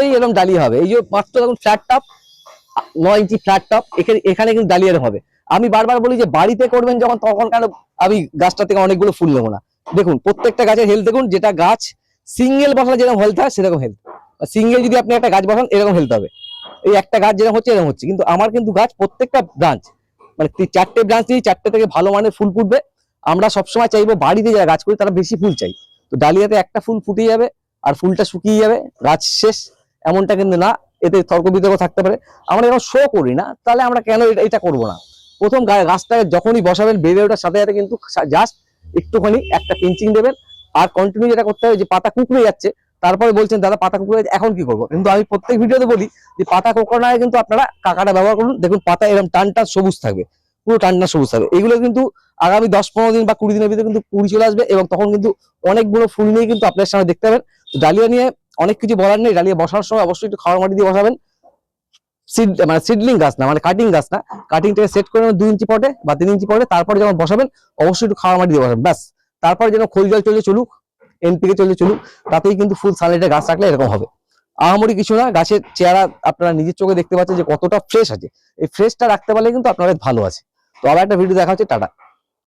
তবেই এরকম ডালিয়া হবে। এই যে মাত্র দেখুন ফ্ল্যাট টপ নয় ইঞ্চি ফ্ল্যাট টপ এখানে এখানে কিন্তু ডালিয়ার হবে। আমি বারবার বলি যে বাড়িতে করবেন যখন, তখন কেন আমি গাছটা থেকে অনেকগুলো ফুল নেব না। দেখুন, প্রত্যেকটা গাছের হেলথ দেখুন, যেটা গাছ সিঙ্গেল বসালে যেরকম হেলথ হয়, সেরকম হেলথ সিঙ্গেল যদি আপনি একটা গাছ বসান, এরকম হেলথ হবে। এই একটা গাছ যেরকম হচ্ছে, এরকম হচ্ছে। কিন্তু আমার কিন্তু গাছ প্রত্যেকটা ব্রাঞ্চ মানে চারটে ব্রাঞ্চ দিয়ে চারটে থেকে ভালো মানের ফুল ফুটবে। আমরা সবসময় চাইব বাড়িতে যারা গাছ করি, তারা বেশি ফুল চাই। তো ডালিয়াতে একটা ফুল ফুটে যাবে, আর ফুলটা শুকিয়ে যাবে, গাছ শেষ। এমনটা কিন্তু না, এতে তর্ক বিতর্ক থাকতে পারে। আমরা যখন শো করি না, তাহলে আমরা কেন এটা- এটা করব না? প্রথম গা- গাছটা যখনই বসাবেন, বেড়ে ওঠার সাথে সাথে কিন্তু জাস্ট একটুখানি একটা পিঞ্চিং দেবেন। আর কন্টিনিউ যেটা করতে হবে যে পাতা কুকড়ে যাচ্ছে, তারপরে বলছেন, দাদা, পাতা কুকড়ে এখন কি করব? কিন্তু আমি প্রত্যেক ভিডিওতে বলি যে পাতা কোকড়ানো আগে কিন্তু আপনারা কাকাটা ব্যবহার করুন। দেখুন, পাতা এরকম টান টান সবুজ থাকবে, পুরো টান টান সবুজ থাকবে। এগুলো কিন্তু আগামী দশ পনেরো দিন বা কুড়ি দিনের ভিতরে কিন্তু কুড়ি চলে আসবে এবং তখন কিন্তু অনেকগুলো ফুল নিয়ে কিন্তু আপনার সামনে দেখতে পাবেন। ডালিয়া নিয়ে অনেক কিছু বলার নেই, ডালিয়া বসার সময় অবশ্যই একটু খাওয়ার মাটি দিয়ে বসাবেন। সিড মানে সিডলিং গাছ না মানে কাটিং গাছ না। কাটিংটাকে সেট করে দুই ইঞ্চি পটে বা তিন ইঞ্চি পটে, তারপরে যখন বসাবেন, অবশ্যই একটু খাওয়ার মাটি দিয়ে বসাবেন, ব্যাস। তারপরে যেন খোল জল চলে চলুক এনপিকে চলে চলুক, তাতেই কিন্তু ফুল সানলাইটে গাছ রাখলে এরকম হবে। আহামরি কিছু না, গাছের চেহারা আপনারা নিজের চোখে দেখতে পাচ্ছেন যে কতটা ফ্রেশ আছে। এই ফ্রেশটা রাখতে পারলে কিন্তু আপনাদের ভালো আছে। তো আবার একটা ভিডিও দেখা হচ্ছে টাটা।